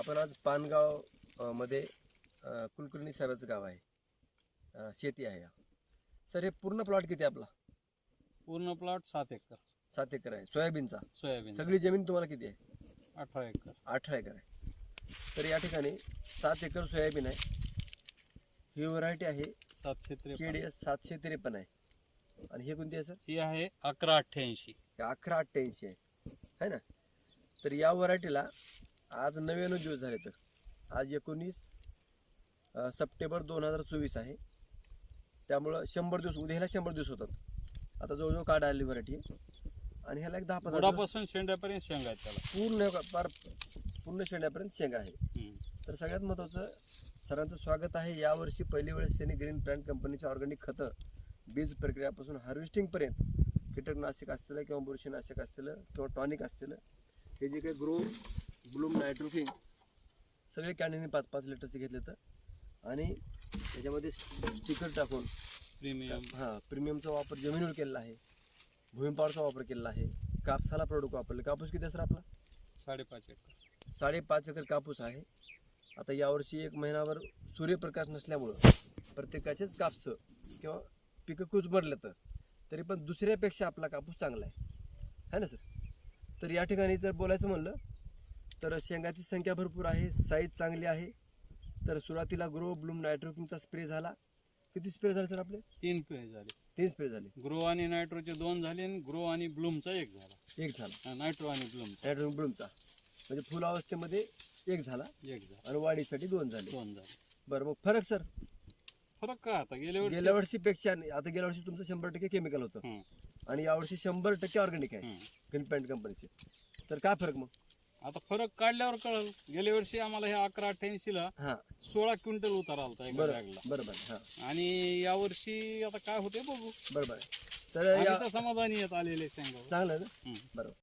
आपण आज पानगावमध्ये कुलकर्णी साहेबाचं गाव आहे. शेती आहे. सर हे पूर्ण प्लॉट किती आहे आपला? पूर्ण प्लॉट सात एकर. सात एकर आहे. सोयाबीनचा. सोयाबीन सगळी जमीन तुम्हाला किती आहे? अठरा एकर. अठरा एकर आहे. तर या ठिकाणी सात एकर सोयाबीन आहे. ही व्हरायटी आहे सातशे त्रेपन्न. सातशे त्रेपन्न आहे. आणि हे कोणती आहे सर? ही आहे अकरा अठ्ठ्याऐंशी. अकरा अठ्ठ्याऐंशी आहे. है ना? तर या व्हरायटीला आज नव्याण्णव दिवस झाले तर. आज एकोणीस सप्टेंबर दोन हजार चोवीस आहे. त्यामुळं शंभर दिवस उद्याला शंभर दिवस होतात. आता जवळजवळ काढ आलेली व्हरायटी आणि ह्याला एक दहा पंधरा दिवस बुडापासून शेंड्यापर्यंत शेंगा आहेत त्याला. पूर्ण पार पूर्ण शेंड्यापर्यंत शेंगा आहे. तर सगळ्यात महत्त्वाचं सरांचं स्वागत आहे. यावर्षी पहिली वेळेस त्यांनी ग्रीन प्लॅन्ट कंपनीच्या ऑर्गॅनिक खतं बीज प्रक्रियापासून हार्वेस्टिंगपर्यंत कीटकनाशक असतील किंवा बुरशीनाशक असतील किंवा टॉनिक असतील हे जे काही ग्रो ब्लूम नायट्रोकिंग सगळे कॅन्टीने पाच पाच लिटरचे घेतले तर. आणि त्याच्यामध्ये स्टिकर टाकून प्रीमियम. हां प्रीमियमचा वापर जमिनीवर केलेला आहे. भूमिपावरचा वापर केलेला आहे. कापसाला प्रोडक्ट वापरले. कापूस किती सर आपला? साडेपाच एकर. साडेपाच एकर कापूस आहे. आता यावर्षी एक महिनाभर सूर्यप्रकाश नसल्यामुळं प्रत्येकाचेच कापसं किंवा पिकं कुचबरलं तर. तरी पण दुसऱ्यापेक्षा आपला कापूस चांगला आहे. है ना सर? तर या ठिकाणी जर बोलायचं म्हणलं तर शेंगाची संख्या भरपूर आहे साईज चांगली आहे. तर सुरुवातीला ग्रो ब्लूम नायट्रोकिंगचा स्प्रे झाला. किती स्प्रे झाले सर आपले? तीन पेज झाले. तीन स्प्रे झाले. ग्रो आणि नायट्रोचे दोन झाले आणि ग्रो आणि ब्लूमचा एक झाला. एक झाला. नायट्रो आणि ब्लूमचा नायट्रोकिंग ब्लूमचा म्हणजे फुल अवस्थेमध्ये एक झाला. एक झाला. आणि वाढीसाठी दोन झाले. दोन झाले. बरं मग फरक सर फरक काय आता? गेल्या वर्षी गेल्या वर्षीपेक्षा आता गेल्या वर्षी तुमचं शंभर टक्के केमिकल होतं. आणि यावर्षी शंभर टक्के ऑर्गॅनिक आहे. ग्रीन पॅन्ट कंपनीचे तर काय फरक मग? आता फरक काढल्यावर कळल. गेल्या वर्षी आम्हाला हे अकरा अठ्ठ्याऐंशी ला हां. सोळा क्विंटल उतारा आलता एका बरं बॅगला. बरोबर हां. आणि यावर्षी आता काय होते बघू. बरोबर तर या समाधानी येत आलेले शेंगावर चांगलं आहे ना? हम्म. बरोबर